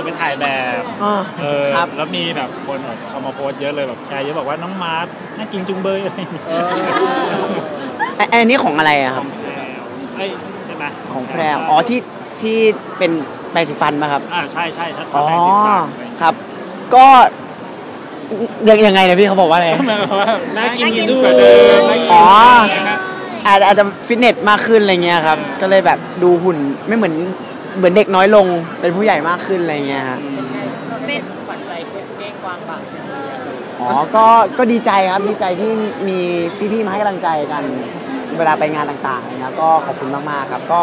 สุดไปถ่ายแบบอ่าเออครับ แล้วมีแบบคนแบบเอามาโพสต์เยอะเลยแบบแชร์เยอะบอกว่าน้องมาร์ทน่ากินจุงเบยอะไรอย่างเงี้ยไอ้ไอันนี้ของอะไรอะครับเอ้ยใช่ไหมของแพรวอ๋อที่ที่เป็นแปรงสีฟันมาครับ อ่าใช่ใช่ถ้าอ๋อ แปรงสีฟันอะไรอย่างเงี้ยครับ ก็ยังยังไงนะพี่เขาบอกว่าอะไรหมายความว่าน่ากินยิ่งสู้กว่าเดิมอ๋อนะครับอาจจะอาจจะฟิตเนสมากขึ้นอะไรเงี้ยครับ ก็เลยแบบดูหุ่นไม่เหมือน เหมือนเด็กน้อยลงเป็นผู้ใหญ่มากขึ้นอะไรเงี้ยฮะเป็นขวัญใจเก้งกวางบางเช่นเดียวกันอ๋อก็ก็ดีใจครับดีใจที่มีพี่ๆมาให้กำลังใจกัน เวลาไปงานต่างๆอะไรเงี้ยก็ขอบคุณมากๆครับ ก็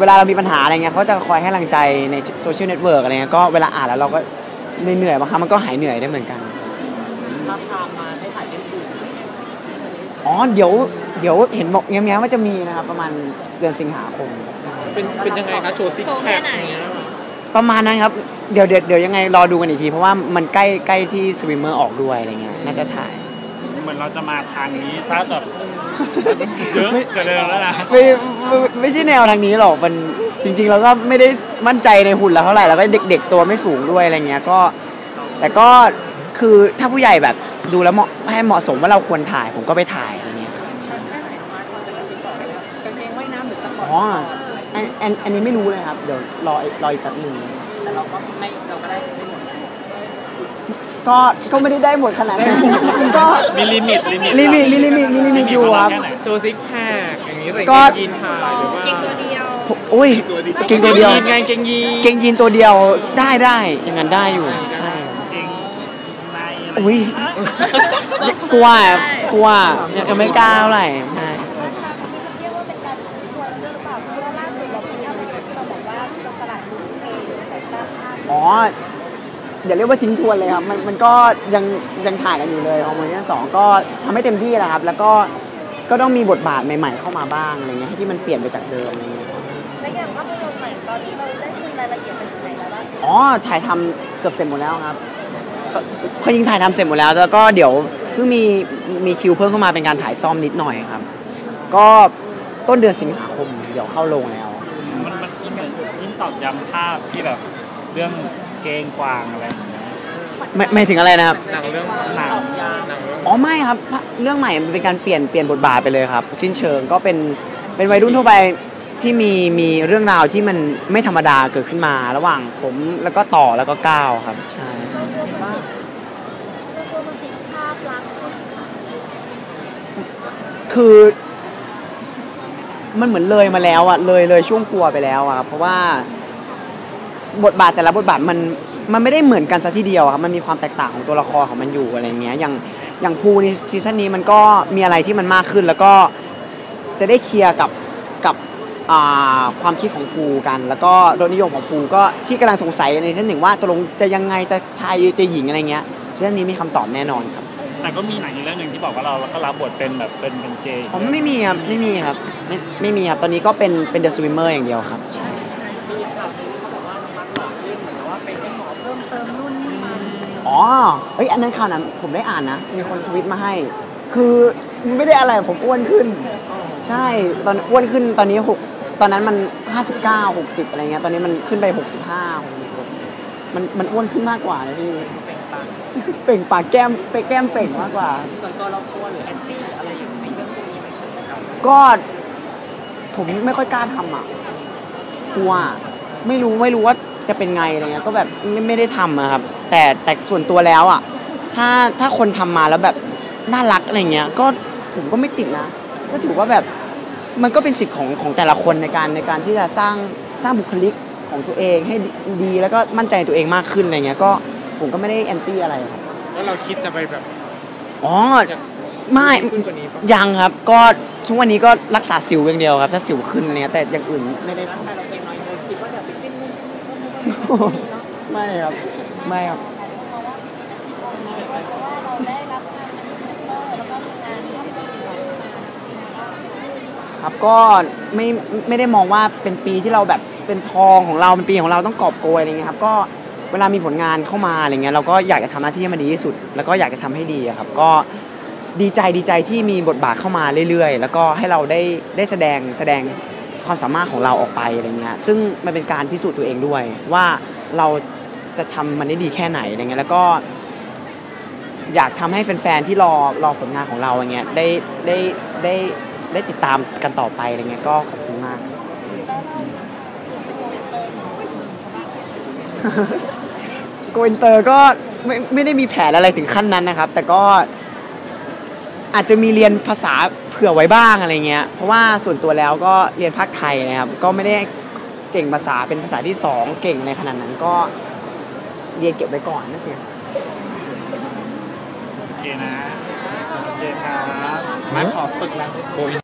เวลาเรามีปัญหาอะไรเงี้ยเขาจะคอยให้กำลังใจในโซเชียลเน็ตเวิร์กอะไรเงี้ยก็เวลาอ่านแล้วเราก็เหนื่อยๆบางครั้งมันก็หายเหนื่อยได้เหมือนกันทำตามมาให้ถ่ายเล่นดูอ๋อเดี๋ยวเดี๋ยวเห็นบอกแง้มๆว่าจะมีนะครับประมาณเดือนสิงหาคม เป็นเป็นยังไงคะโชว์ซิกแพคอย่างเงี้ยประมาณนั้นครับเดี๋ยวเดี๋ยวเดี๋ยวยังไงรอดูกันอีกที เพราะว่ามันใกล้ใกล้ที่สวิมเมอร์ออกด้วยอะไรเงี้ยน่าจะถ่าย เหมือนเราจะมาทางนี้ซะแบบเยอะกว่าเดิมแล้วนะไม่ไม่ไม่ใช่แนวทางนี้หรอกมันจริง ๆ เราก็ไม่ได้มั่นใจในหุ่นเราเท่าไหร่แล้วก็เด็ก ๆ ตัวไม่สูงด้วยอะไรเงี้ยก็ แต่ก็คือถ้าผู้ใหญ่แบบดูแล้วเหมาะให้เหมาะสมว่าเราควรถ่ายผมก็ไปถ่ายอะไรเงี้ยครับใช่แค่ไหนมาพอจะกระซิบบอ อสปอร์ตอ๋ออันอันอันนี้ไม่รู้เลยครับ เดี๋ยวรอรออีกแป๊บหนึงแต่เราก็ไม่เราก็ได้ไม่หมดก็ก็ไม่ได้ได้หมดขนาดนั้นก็มีลิมิตลิมิตลิมิตมีลิมิตมีลิมิตอยู่ครับแค่ไหนโชว์ซิกแพคอย่างนี้ใส่ก็เกงยีนถ่ายหรือว่าเกงตัวเดียวผมอุ้ยเก่งตัวเดียวยีนไงเกงยีนเก่งยีนตัวเดียวได้ได้อย่างนั้นได้อยู่ใช่ครับเองในอะไรอุ้ยกลัวอะกลัวยังยังไม่กล้าเท่าไหร่ อ๋ออย่าเรียกว่าทิ้งทวนเลยครับ มันมันก็ยังยังถ่ายกันอยู่เลยฮอร์โมนที่สองก็ทำให้เต็มที่แหละครับ แล้วก็ก็ต้องมีบทบาทใหม่ ๆ เข้ามาบ้างอะไรเงี้ยให้ที่มันเปลี่ยนไปจากเดิมอะไรเงี้ยและอย่างภาพยนตร์ใหม่ตอนนี้เราได้คุยรายละเอียดไปถึงไหนแล้วบ้างอ๋อถ่ายทำเกือบเสร็จหมดแล้วครับเขายิงถ่ายทำเสร็จหมดแล้ว แล้วก็เดี๋ยวเพิ่งมีมีคิวเพิ่มเข้ามาเป็นการถ่ายซ่อมนิดหน่อยครับ ก็ต้นเดือนสิงหาคมเดี๋ยวเข้าโรงแล้ว มันมันยิ่งเหมือนยิ่งตอกย้ำภาพที่แบบ เรื่องเกงกวางอะไรอย่างเงี้ยไม่ไม่ถึงอะไรนะครับ หนังเรื่องหนังหนังเรื่องอ๋อไม่ครับ เรื่องใหม่มันเป็นการเปลี่ยนเปลี่ยนบทบาทไปเลยครับสิ้นเชิงก็เป็นเป็นวัยรุ่นทั่วไปที่มีมีเรื่องราวที่มันไม่ธรรมดาเกิดขึ้นมาระหว่างผมแล้วก็ต่อแล้วก็ก้าวครับ ใช่คือ มันเหมือนเลยมาแล้วอะเลยเลยช่วงกลัวไปแล้วอะครับเพราะว่า บทบาทแต่ละบทบาทมันมันไม่ได้เหมือนกันซะทีเดียวอะครับมันมีความแตกต่างของตัวละครของมันอยู่อะไรเงี้ยอย่างอย่างภูในซีซั่นนี้มันก็มีอะไรที่มันมากขึ้น แล้วก็จะได้เคลียร์กับกับอ่าความคิดของภูกัน แล้วก็รสนิยมของภูก็ที่กำลังสงสัยในซีซั่นหนึ่งว่าตกลงจะยังไงจะชายจะหญิงอะไรเงี้ยซีซั่นนี้มีคำตอบแน่นอนครับ แต่ก็มีหนังอีกเรื่องหนึ่งที่บอกว่าเราก็รับบทเป็นแบบเป็นเป็นเกย์ผมไม่มีครับไม่มีครับไม่ไม่มีครับตอนนี้ก็เป็นเป็นเดอะสวิมเมอร์อย่างเดียวครับใช่ เพิ่มเติมรุ่นนี่มาอ๋อเอ้ยอันนั้นข่าวนั้นผมได้อ่านนะ มีคนทวิตมาให้ คือไม่ได้อะไรผมอ้วนขึ้น ใช่ตอนอ้วนขึ้นตอนนี้หกตอนนั้นมัน 59 60 อะไรเงี้ยตอนนี้มันขึ้นไป 65 66มันมันอ้วนขึ้นมากกว่านะพี่เป็นปังเปล่งปากแก้มไปแก้มเปล่งมากกว่าส่วนตัวเรากลัวหรือแอนตี้อะไรอย่างในเรื่องพวกนี้ไหมครับก็ผมไม่ค่อยกล้าทำอะกลัวไม่รู้ไม่รู้ว่า จะเป็นไงอะไรเงี้ยก็แบบไม่ไม่ได้ทำอะครับ แต่แต่ส่วนตัวแล้วอะถ้าถ้าคนทำมาแล้วแบบน่ารักอะไรเงี้ยก็ผมก็ไม่ติดนะ ก็ถือว่าแบบมันก็เป็นสิทธิ์ของของแต่ละคนในการในการที่จะสร้างสร้างบุคลิกของตัวเองให้ดีดีแล้วก็มั่นใจในตัวเองมากขึ้นอะไรเงี้ยก็ผมก็ไม่ได้แอนตี้อะไรครับแล้วเราคิดจะไปแบบอ๋อจะไม่ขึ้นกว่านี้ปะยังครับ ก็ช่วงวันนี้ก็รักษาสิวอย่างเดียวครับ ถ้าสิวขึ้นเนี่ยแต่อย่างอื่นไม่ได้ ไม่ครับ ไม่ครับ ครับก็ไม่ไม่ได้มองว่าเป็นปีที่เราแบบเป็นทองของเราเป็นปีของเราต้องกอบโกยอะไรเงี้ยครับก็เวลามีผลงานเข้ามาอะไรเงี้ยเราก็อยากจะทำหน้าที่ให้มันดีที่สุด แล้วก็อยากจะทำให้ดีครับ ก็ดีใจดีใจที่มีบทบาทเข้ามาเรื่อยๆ แล้วก็ให้เราได้ได้แสดงแสดง ความสามารถของเราออกไปอะไรเงี้ยซึ่งมันเป็นการพิสูจน์ตัวเองด้วย ว่าเราจะทำมันได้ดีแค่ไหนอะไรเงี้ยแล้วก็ อยากทำให้แฟนๆที่รอรอผลงานของเราอย่างเงี้ยได้ได้ได้ได้ติดตามกันต่อไปอะไรเงี้ยก็ขอบคุณมาก โกอินเตอร์ก็ไม่ไม่ได้มีแผนอะไรถึงขั้นนั้นนะครับ แต่ก็อาจจะมีเรียนภาษา เผื่อไว้บ้างอะไรเงี้ย เพราะว่าส่วนตัวแล้วก็เรียนภาคไทยนะครับ ก็ไม่ได้เก่งภาษาเป็นภาษาที่สองเก่งในขนาดนั้นก็เรียนเก็บไว้ก่อนนะสิโอเคนะโอเคครับมาขอฝึกแล้วโกยเพราะ